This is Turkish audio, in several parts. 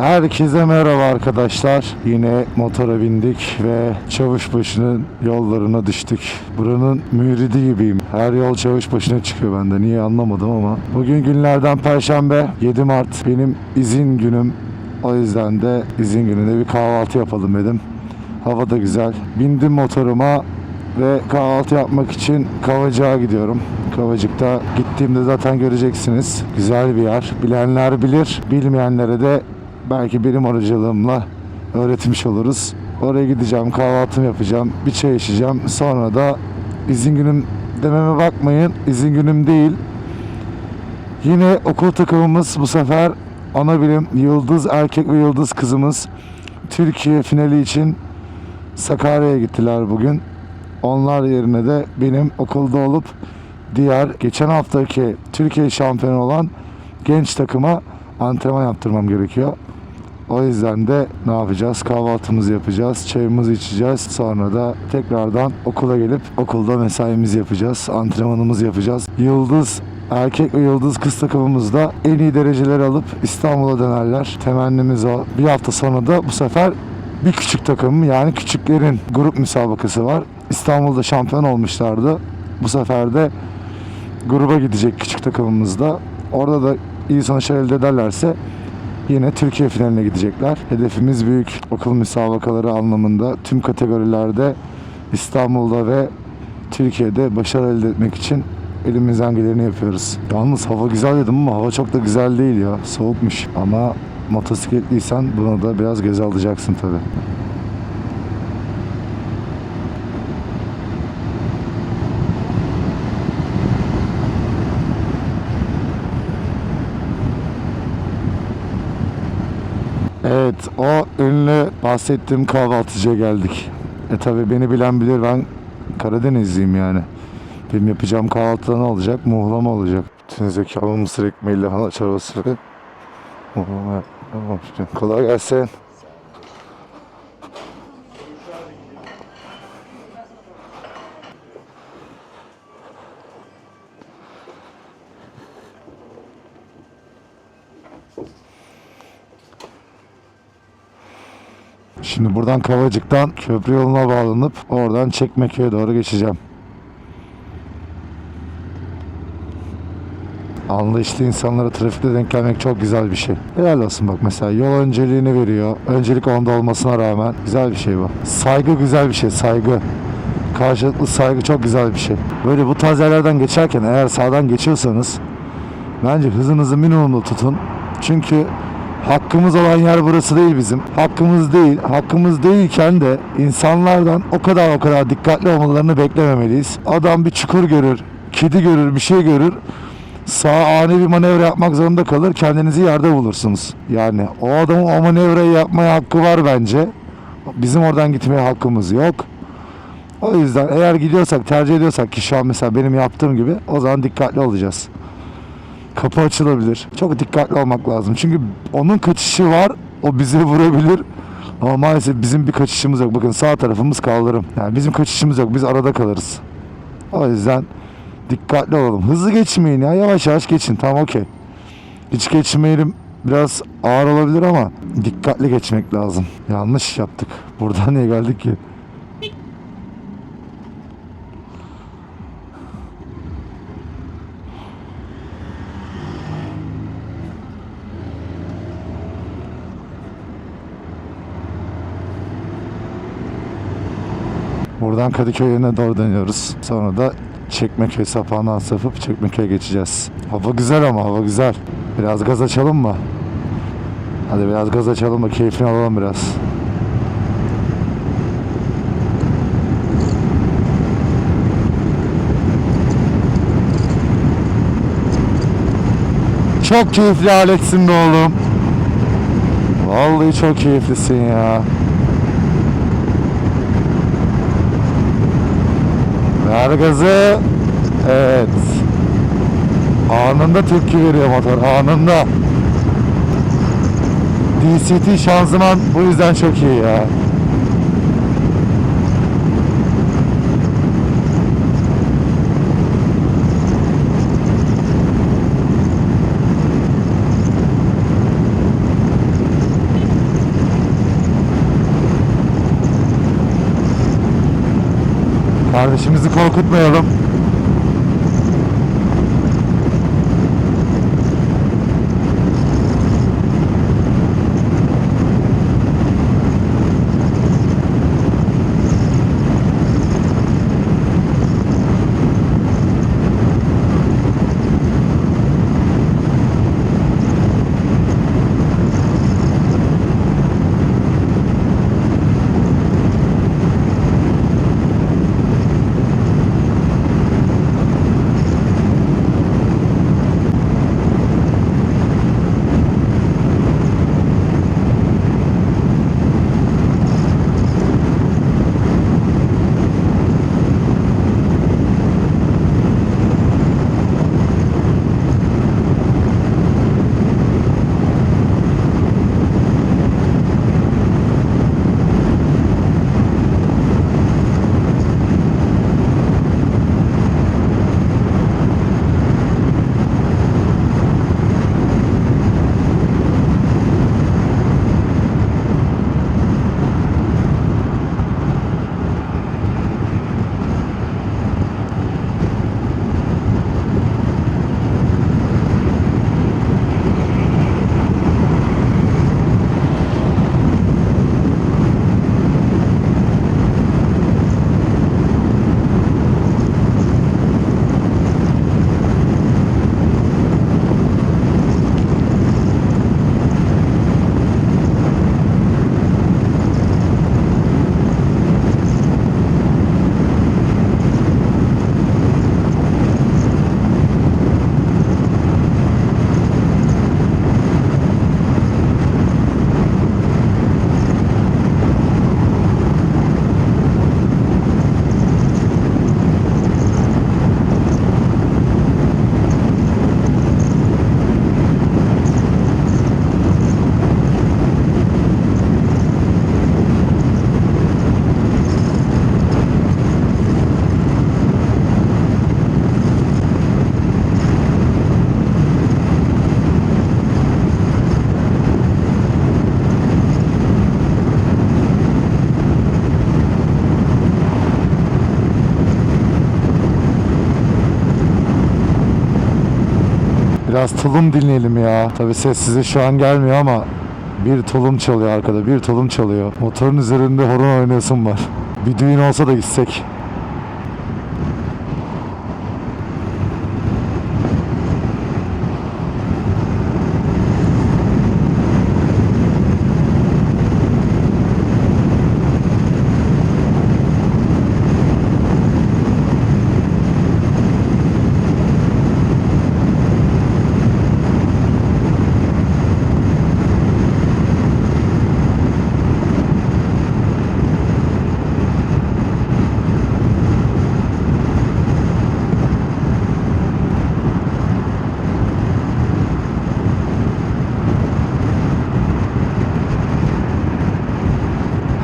Herkese merhaba arkadaşlar. Yine motora bindik ve Çavuşbaşı'nın yollarına düştük. Buranın müridi gibiyim. Her yol Çavuşbaşı'na çıkıyor bende. Niye anlamadım ama. Bugün günlerden Perşembe 7 Mart. Benim izin günüm. O yüzden de izin gününde bir kahvaltı yapalım dedim. Hava da güzel. Bindim motoruma ve kahvaltı yapmak için Kavacık'a gidiyorum. Kavacık'ta gittiğimde zaten göreceksiniz. Güzel bir yer. Bilenler bilir, bilmeyenlere de belki benim aracılığımla öğretmiş oluruz. Oraya gideceğim, kahvaltımı yapacağım, bir çay içeceğim. Sonra da izin günüm dememe bakmayın. izin günüm değil. Yine okul takımımız bu sefer ana bilim Yıldız erkek ve Yıldız kızımız Türkiye finali için Sakarya'ya gittiler bugün. Onlar yerine de benim okulda olup diğer geçen haftaki Türkiye şampiyonu olan genç takıma antrenman yaptırmam gerekiyor. O yüzden de ne yapacağız? Kahvaltımızı yapacağız, çayımızı içeceğiz. Sonra da tekrardan okula gelip okulda mesaimizi yapacağız, antrenmanımızı yapacağız. Yıldız erkek ve yıldız kız takımımızda en iyi dereceleri alıp İstanbul'a dönerler. Temennimiz o. Bir hafta sonra da bu sefer bir küçük takım yani küçüklerin grup müsabakası var. İstanbul'da şampiyon olmuşlardı. Bu sefer de gruba gidecek küçük takımımızda. Orada da iyi sonuçlar elde ederlerse yine Türkiye finaline gidecekler. Hedefimiz büyük. Okul müsabakaları anlamında tüm kategorilerde İstanbul'da ve Türkiye'de başarı elde etmek için elimizden geleni yapıyoruz. Yalnız hava güzel dedim ama hava çok da güzel değil ya. Soğukmuş ama motosikletliysen bunu da biraz göze alacaksın tabii. Evet, o ünlü bahsettiğim kahvaltıcıya geldik. E tabi beni bilen bilir ben Karadenizliyim yani. Benim yapacağım kahvaltıda ne olacak? Muhlama olacak. Bütün zekamı mısır ekmeği, lahana çorbası ve muhlama yapmıştım. Kolay gelsin. Şimdi buradan Kavacık'tan köprü yoluna bağlanıp oradan Çekmeköy'e doğru geçeceğim. Anlayışlı insanlara trafikte denk gelmek çok güzel bir şey. Helal olsun bak mesela yol önceliğini veriyor. Öncelik onda olmasına rağmen güzel bir şey bu. Saygı güzel bir şey saygı. Karşılıklı saygı çok güzel bir şey. Böyle bu tarz yerlerden geçerken eğer sağdan geçiyorsanız bence hızınızı minimumda tutun. Çünkü hakkımız olan yer burası değil bizim. Hakkımız değil. Hakkımız değilken de insanlardan o kadar o kadar dikkatli olmalarını beklememeliyiz. Adam bir çukur görür, kedi görür, bir şey görür. Sağ ani bir manevra yapmak zorunda kalır. Kendinizi yerde bulursunuz. Yani o adamın o manevrayı yapmaya hakkı var bence. Bizim oradan gitmeye hakkımız yok. O yüzden eğer gidiyorsak, tercih ediyorsak ki şu an mesela benim yaptığım gibi o zaman dikkatli olacağız kapı açılabilir. Çok dikkatli olmak lazım. Çünkü onun kaçışı var. O bizi vurabilir. Ama maalesef bizim bir kaçışımız yok. Bakın sağ tarafımız kaldırım. Yani bizim kaçışımız yok. Biz arada kalırız. O yüzden dikkatli olalım. Hızlı geçmeyin ya. Yavaş yavaş geçin. Tamam okey. Hiç geçmeyelim. Biraz ağır olabilir ama dikkatli geçmek lazım. Yanlış yaptık. Buradan niye geldik ki? Buradan Kadıköy yönüne doğru dönüyoruz. Sonra da Çekmeköy sapağından sapıp Çekmeköy'e geçeceğiz. Hava güzel ama hava güzel. Biraz gaz açalım mı? Hadi biraz gaz açalım da keyfini alalım biraz. Çok keyifli aletsin be oğlum. Vallahi çok keyiflisin ya. Ver gazı. Evet. Anında tepki veriyor motor. Anında. DCT şanzıman bu yüzden çok iyi ya. Kardeşimizi korkutmayalım. Biraz tulum dinleyelim ya. Tabi ses size şu an gelmiyor ama bir tulum çalıyor arkada. Bir tulum çalıyor. Motorun üzerinde horon oynayasım var. Bir düğün olsa da gitsek.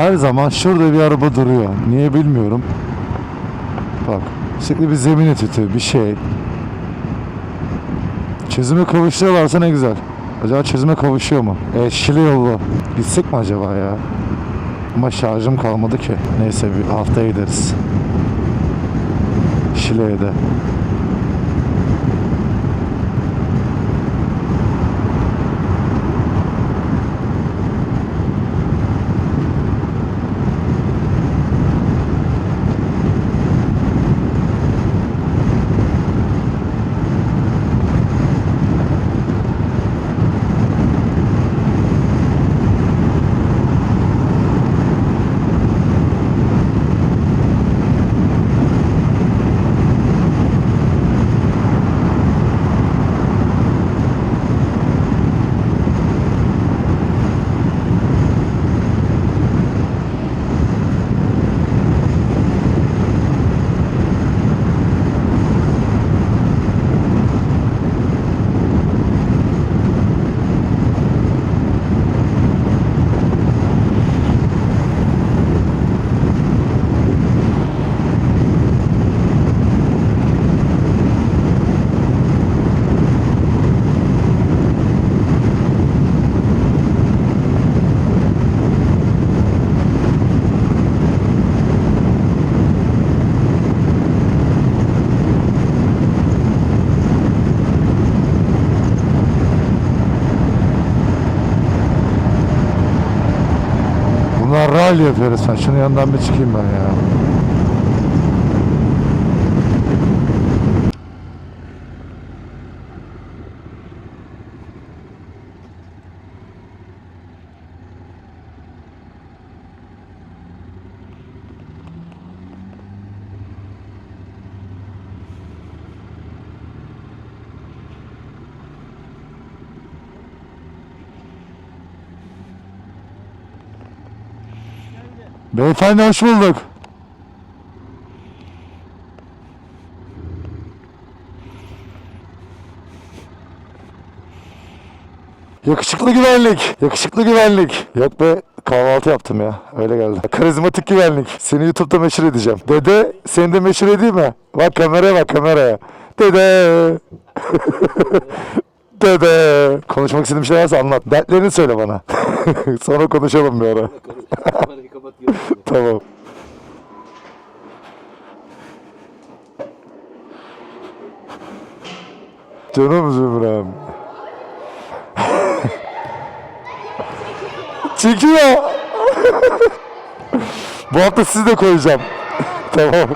Her zaman şurada bir araba duruyor. Niye bilmiyorum. Bak sürekli bir zemin etütü bir şey. Çözüme kavuşuyorlarsa ne güzel. Acaba çözüme kavuşuyor mu? E, Şile yolu. Gitsek mi acaba ya? Ama şarjım kalmadı ki. Neyse bir haftaya gideriz. Şile'ye de. Rally yapıyoruz sen. Şunun bir çıkayım ben ya. Beyefendi hoş bulduk. Yakışıklı güvenlik. Yakışıklı güvenlik. Yok be kahvaltı yaptım ya. Öyle geldi. Karizmatik güvenlik. Seni YouTube'da meşhur edeceğim. Dede seni de meşhur edeyim mi? Bak kameraya bak kameraya. Dede. Dede. Konuşmak istediğin bir şey varsa anlat. Dertlerini söyle bana. Sonra konuşalım bir ara. Tamam. Canım Zümrem. Çekiyor. Bu hafta sizi de koyacağım. tamam.